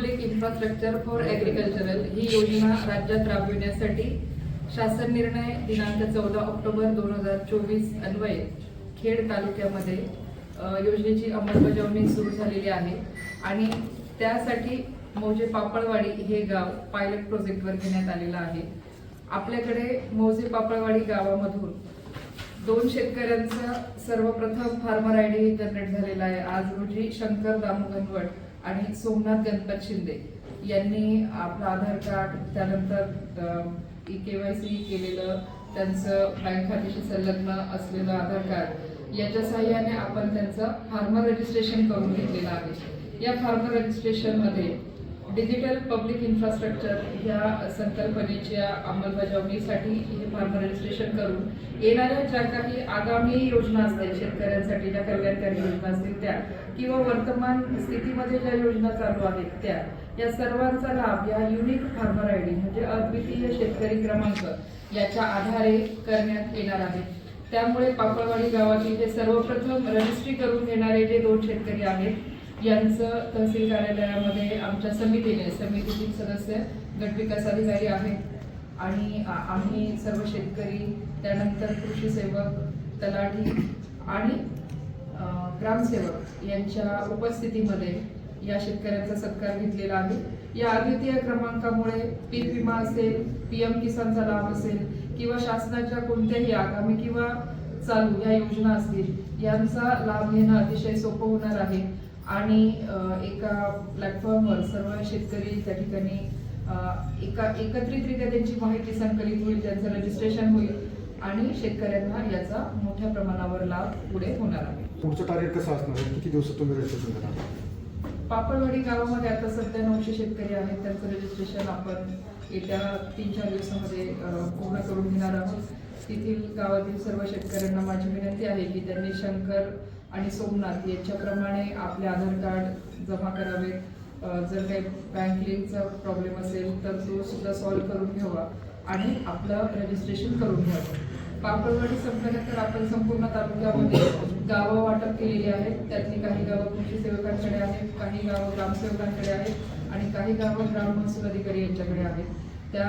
Public infrastructure for agricultural ही योजना राज्यात राबविण्यासाठी शासन निर्णय दिनांक चौदा ऑक्टोबर दोन हजार चोवीस अन्वये खेड तालुक्यामध्ये योजनेची अंमलबजावणी सुरू झालेली आहे. आणि त्यासाठी मौजे पापळवाडी हे गाव पायलट प्रोजेक्टवर घेण्यात आलेलं आहे. आपल्याकडे मौजे पापळवाडी गावामधून दोन शेतकऱ्यांचा सर्वप्रथम फार्मर आय डी जनरेट झालेला आहे. आज रोजी शंकर दामू आणि सोमनाथ गणपत शिंदे यांनी आपलं आधार कार्ड त्यानंतर ई के वाय सी केलेलं त्यांचं बँक खात्याशी संलग्न असलेलं आधार कार्ड याच्या सहाय्याने आपण त्यांचं फार्मर रजिस्ट्रेशन करून घेतलेलं आहे. या फार्मर रजिस्ट्रेशनमध्ये डिजिटल पब्लिक इन्फ्रास्ट्रक्चर ह्या संकल्पनेच्या अंमलबजावणीसाठी हे फार्मर रजिस्ट्रेशन करून येणाऱ्या ज्या काही आगामी योजना असतील शेतकऱ्यांसाठी ज्या कल्याणकारी योजना असतील त्या किंवा वर्तमान स्थितीमध्ये ज्या योजना चालू आहेत त्या या सर्वांचा लाभ या युनिक फार्मर आय डी म्हणजे अद्वितीय शेतकरी क्रमांक याच्या आधारे करण्यात येणार आहे. त्यामुळे पापळवाडी गावातील हे सर्वप्रथम रजिस्ट्री करून घेणारे जे दोन शेतकरी आहेत यांचं तहसील कार्यालयामध्ये आमच्या समितीने समितीतील सदस्य गटविकास अधिकारी आहेत. आणि आम्ही सर्व शेतकरी त्यानंतर कृषी सेवक तलाठी आणि ग्रामसेवक यांच्या उपस्थितीमध्ये या शेतकऱ्यांचा सत्कार घेतलेला आहे. या अद्वितीय क्रमांकामुळे पीक विमा असेल पीएम किसानचा लाभ असेल किंवा शासनाच्या कोणत्याही आगामी किंवा चालू या योजना असतील यांचा लाभ घेणं अतिशय सोपं होणार आहे. आणि एका प्लॅटफॉर्मवर सर्व शेतकरी त्या ठिकाणी एका एकत्रितरित्या त्यांची माहिती संकलित होईल त्यांचं रजिस्ट्रेशन होईल आणि शेतकऱ्यांना याचा मोठ्या प्रमाणावर लाभ पुढे होणार आहे. पुढचं टार्गेट कसं असणार? आहे किती दिवसात तुम्ही रजिस्ट्रेशन करणार? पापडवाडी गावामध्ये आता सध्या नऊशे शेतकरी आहेत. त्यांचं रजिस्ट्रेशन आपण येत्या तीन चार दिवसामध्ये पूर्ण करून घेणार आहोत. तेथील गावातील सर्व शेतकऱ्यांना माझी विनंती आहे की त्यांनी शंकर आणि सोमनाथ यांच्याप्रमाणे आपले आधार कार्ड जमा करावेत. जर काही बँक लिंकचा प्रॉब्लेम असेल तर तो सुद्धा सॉल्व्ह करून घ्यावा आणि आपलं रजिस्ट्रेशन करून घ्यावं. पापडवाडी संपल्यानंतर आपण संपूर्ण तालुक्यामध्ये गावं वाटप केलेली आहेत. त्यातली काही गावं कृषी सेवकांकडे आहेत काही गावं ग्रामसेवकांकडे आहेत आणि काही गावं ग्राम महसूल अधिकारी यांच्याकडे आहेत. त्या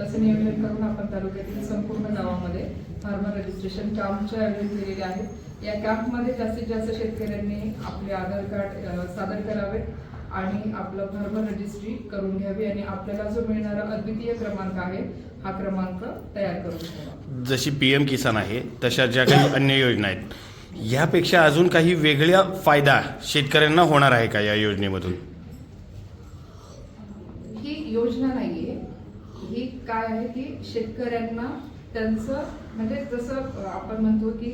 तसं नियोजन करून आपण तालुक्यातील संपूर्ण गावामध्ये फार्मर रजिस्ट्रेशन कॅम्पचे आयोजन केलेले आहेत या कॅम्पमध्ये जास्तीत जास्त शेतकऱ्यांनी आपले आधार कार्ड सादर करावे आणि आपलं फार्मर रजिस्ट्री करून घ्यावी आणि आपल्याला जो मिळणारा अद्वितीय क्रमांक आहे हा क्रमांक तयार करून घ्यावा. जशी पी एम किसान आहे तशा ज्या काही अन्य योजना आहेत ह्यापेक्षा अजून काही वेगळ्या फायदा शेतकऱ्यांना होणार आहे का या योजनेमधून? ही योजना नाहीये. ही काय आहे की शेतकऱ्यांना त्यांचं म्हणजे जसं आपण म्हणतो की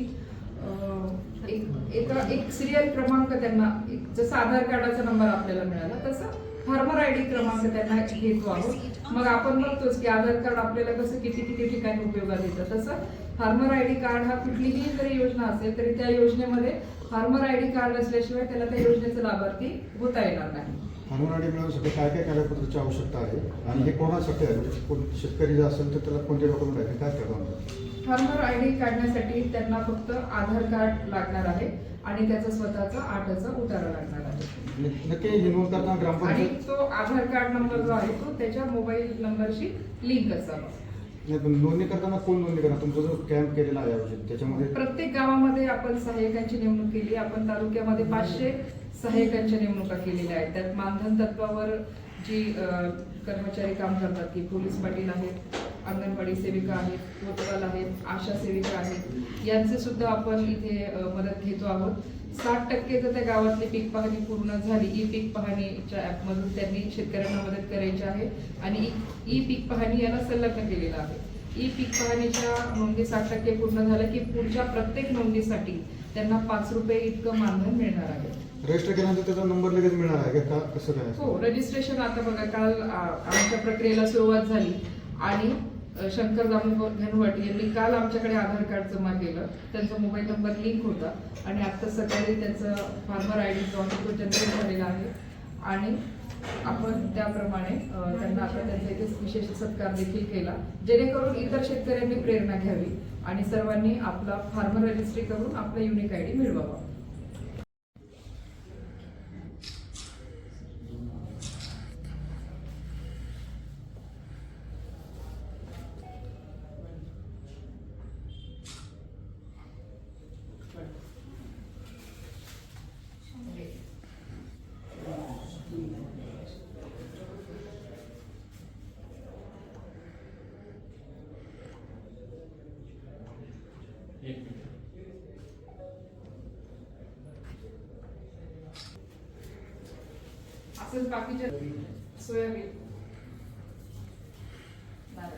एक एका एक सिरियल क्रमांक त्यांना एक जसं आधार कार्डाचा नंबर आपल्याला मिळाला तसं फार्मर आय डी क्रमांक त्यांना घेतो आहोत. मग आपण बघतोच की आधार कार्ड आपल्याला कसं किती किती ठिकाणी उपयोगात येतं. तसं फार्मर आय डी कार्ड हा कुठलीही जरी योजना असेल तरी त्या योजनेमध्ये फार्मर आय डी कार्ड असल्याशिवाय त्याला त्या योजनेचा लाभार्थी होता येणार नाही. अंगणवाडी मिळवण्यासाठी काय काय कागदपत्राची आवश्यकता आहे? आणि हे कोणासाठी आहे? म्हणजे कोण शेतकरी जर असेल तर त्याला कोणते डॉक्युमेंट आहे? काय करणार फार्मर आय डी काढण्यासाठी त्यांना फक्त आधार कार्ड लागणार आहे आणि त्याचा स्वतःचा आठचा उतारा लागणार आहे. नक्की ही करताना ग्रामपंचायत तो आधार कार्ड नंबर जो आहे तो त्याच्या मोबाईल नंबरशी लिंक असावा. नोंदणी करताना कोण नोंदणी करणार? तुमचा जो कॅम्प केलेला आहे त्याच्यामध्ये प्रत्येक गावामध्ये आपण सहाय्यकांची नेमणूक केली. आपण तालुक्यामध्ये पाचशे सहाय्यकांच्या नेमणुका केलेल्या आहेत. त्यात मानधन तत्वावर जी कर्मचारी काम करतात की पोलीस पाटील आहेत अंगणवाडी सेविका आहेत कोतवाल आहेत आशा सेविका आहेत यांचे सुद्धा आपण इथे मदत घेतो आहोत. साठ टक्के जर त्या गावातली पीक पाहणी पूर्ण झाली ई पीक पाहणीच्या ॲपमधून त्यांनी शेतकऱ्यांना मदत करायची आहे आणि ई पीक पाहणी याला संलग्न केलेलं आहे. ई पीक पाहणीच्या नोंदी साठ टक्के पूर्ण झालं की पुढच्या प्रत्येक नोंदीसाठी त्यांना पाच रुपये इतकं मानधन मिळणार आहे. रजिस्टर केल्यानंतर त्याचा नंबर लगेच मिळणार आहे का? कसं काय? हो रजिस्ट्रेशन आता बघा काल आमच्या प्रक्रियेला सुरुवात झाली. आणि शंकर दामोदर घनवट यांनी काल आमच्याकडे आधार कार्ड जमा केलं. त्यांचा मोबाईल नंबर लिंक होता. आणि आता सकाळी त्यांचं फार्मर आय डी जो आहे तो जनरेट झालेला आहे. आणि आपण त्याप्रमाणे त्यांना आता त्यांचा इथे विशेष सत्कार देखील केला. जेणेकरून इतर शेतकऱ्यांनी प्रेरणा घ्यावी आणि सर्वांनी आपला फार्मर रजिस्ट्री करून आपला युनिक आय डी मिळवावा. असंच बाकीच्या सोयाबीन नारळ